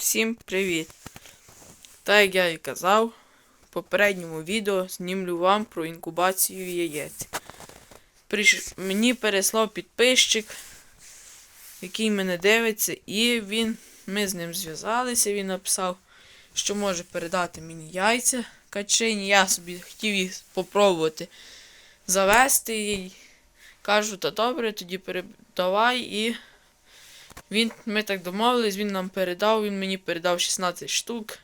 Всім привіт! Так як я і казав, в попередньому відео знімлю вам про інкубацію яєць. Приш... Мені переслав підписчик, який мене дивиться, і він... ми з ним зв'язалися, він написав, що може передати мені яйця качині. Я собі хотів їх спробувати завести їй. Кажу, та добре, тоді передавай і. Він, ми так домовились, він нам передав, він мені передав 16 штук.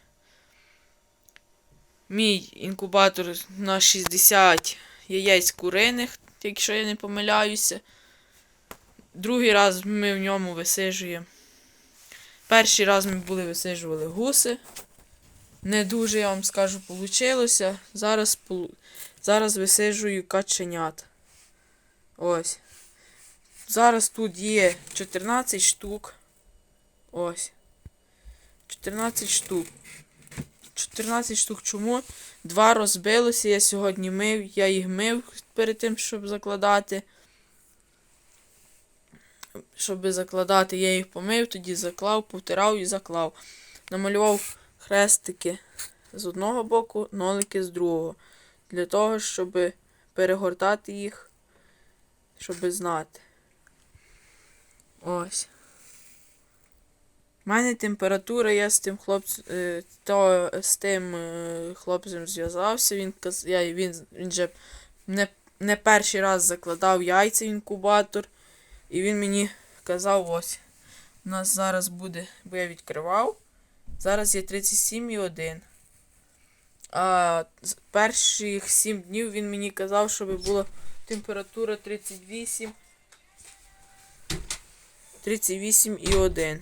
Мій інкубатор на 60 яєць куриних, якщо я не помиляюся. Другий раз ми в ньому висижуємо. Перший раз ми були висижували гуси. Не дуже, я вам скажу, получилося. Зараз, Зараз висижую каченят. Ось. Зараз тут є 14 штук. Ось. 14 штук. 14 штук чому? Два розбилося, я сьогодні мив, я їх мив перед тим, щоб закладати. Щоб закладати, я їх помив, тоді заклав, повтирав і заклав. Намалював хрестики з одного боку, нолики з другого. Для того, щоб перегортати їх, щоб знати. Ось. У мене температура, я з тим хлопцем, з тим е, хлопцем зв'язався. Він, я, він, він же не, не перший раз закладав яйця в інкубатор. І він мені казав, ось. У нас зараз буде, бо я відкривав. Зараз є 37,1. А з перших 7 днів він мені казав, щоб була температура 38. 38,1.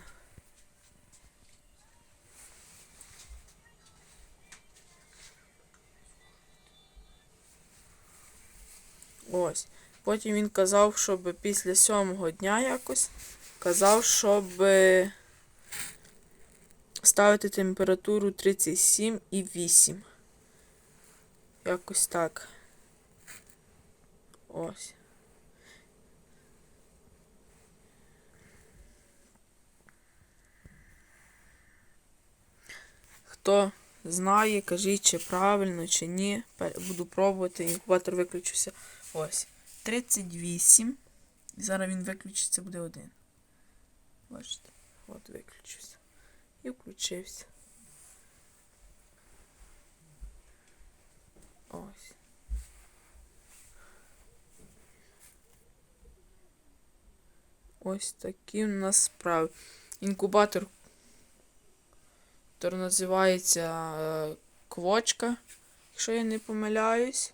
Ось. Потім він казав, щоб після сьомого дня якось казав, щоб ставити температуру 37,8. Якось так. Ось. Хто знає, кажіть, чи правильно, чи ні. Буду пробувати. Інкубатор виключився. Ось. 38. І зараз він виключиться, буде один. Бачите? От виключився. І включився. Ось. Ось такі у нас справи. Інкубатор Тор називається е, квочка, якщо я не помиляюсь.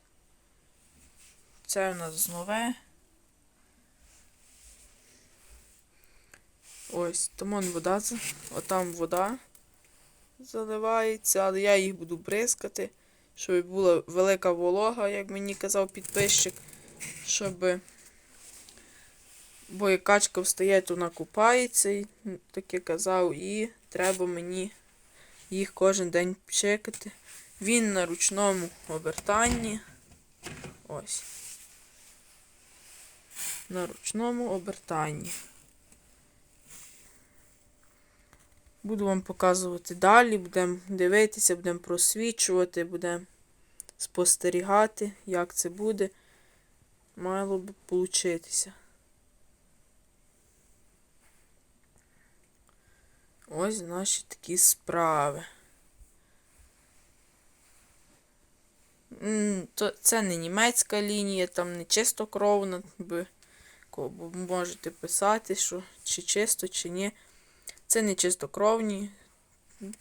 Це у нас нове. Ось, там он вода, отам вода заливається, але я їх буду бризкати, щоб була велика волога, як мені казав підписчик, щоб. Бо як качка встає, то вона купається, і, м, таке казав, і треба мені їх кожен день пшикати. Він на ручному обертанні. Ось. На ручному обертанні. Буду вам показувати далі, будемо дивитися, будемо просвічувати, будемо спостерігати, як це буде. Мало б получитися. Ось наші такі справи. Це не німецька лінія, там не чистокровна, бо можете писати, що чи чисто, чи ні. Це не чистокровні.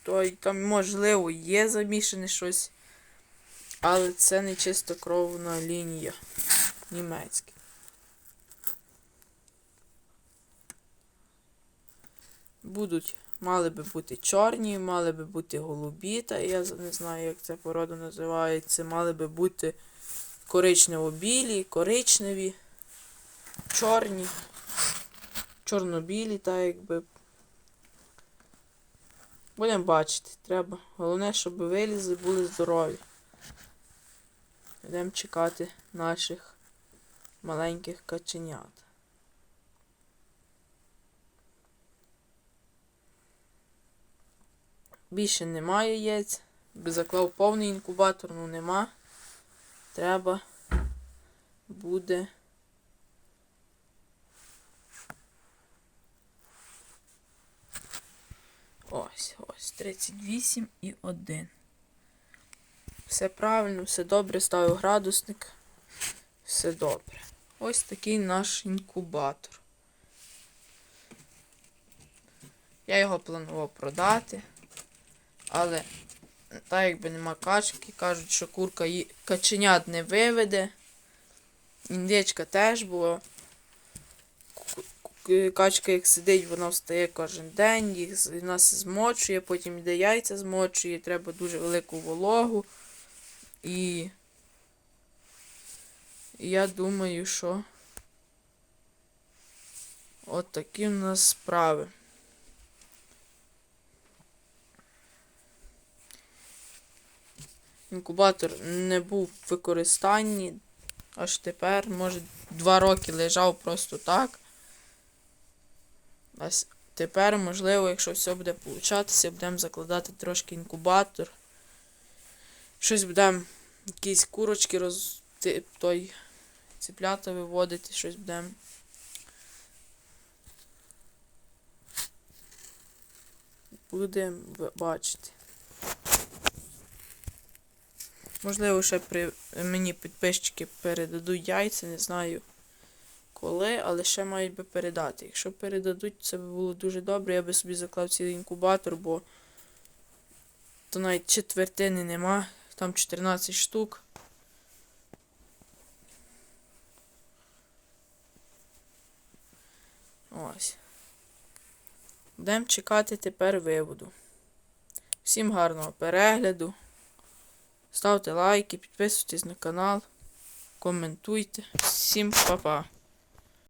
То там, можливо, є замішане щось. Але це не чистокровна лінія німецька. Будуть, мали би бути чорні, мали би бути голубі, та я не знаю, як ця порода називається. Мали би бути коричнево-білі, коричневі, чорні, чорно-білі, та якби. Будемо бачити, треба. Головне, щоб вилізи були здорові. Йдемо чекати наших маленьких каченят. Більше немає яєць. Заклав повний інкубатор, ну нема. Треба буде. Ось, ось, 38 і 1. Все правильно, все добре, ставив градусник. Все добре. Ось такий наш інкубатор. Я його планував продати. Але так якби нема качки, кажуть, що курка ї... каченят не виведе. Індичка теж, бо ку- качка як сидить, вона встає кожен день, їх нас змочує, потім йде яйця змочує, треба дуже велику вологу. І я думаю, що от такі в нас справи. Інкубатор не був в використанні аж тепер, може, два роки лежав просто так. А тепер, можливо, якщо все буде получатися, будемо закладати трошки інкубатор. Щось будемо, якісь курочки роз... той ціплята виводити, щось будемо. Будемо бачити. Можливо, ще при мені підписчики передадуть яйця, не знаю коли, але ще мають би передати. Якщо передадуть, це би було дуже добре. Я би собі заклав цілий інкубатор, бо то навіть четвертини нема, там 14 штук. Ось. Будемо чекати тепер виводу. Всім гарного перегляду. Ставте лайки, підписуйтесь на канал, коментуйте. Всім па-па.